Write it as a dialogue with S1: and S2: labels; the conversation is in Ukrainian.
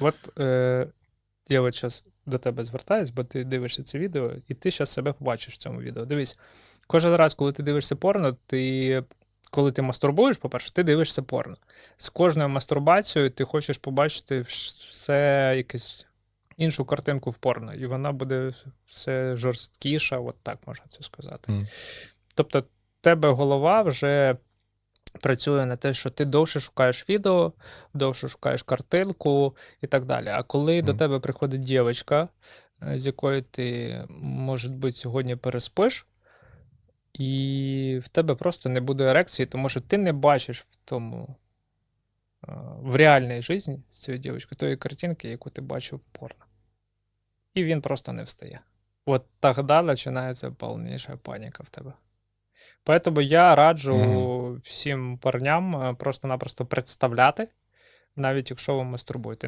S1: От е, я от зараз до тебе звертаюсь, бо ти дивишся це відео, і ти зараз себе побачиш в цьому відео. Дивись, кожен раз, коли ти дивишся порно, ти. Коли ти мастурбуєш, по-перше, ти дивишся порно. З кожною мастурбацією ти хочеш побачити все якесь іншу картинку в порно, і вона буде все жорсткіша, от так можна це сказати.
S2: Мгм.
S1: Тобто, тебе голова вже працює на те, що ти довше шукаєш відео, довше шукаєш картинку і так далі. А коли до тебе приходить дівчинка, е, з якою ти, може бути, сьогодні переспиш, і в тебе просто не буде ерекції, тому що ти не бачиш в тому, е, в реальній житті з цією дівчинкою тої картинки, яку ти бачив в порно. І він просто не встає. От тогда починається повніша паніка в тебе. Поэтому я раджу
S2: Мгм.
S1: Всім парням е, просто-напросто представляти, навіть якщо ви мастурбуєте.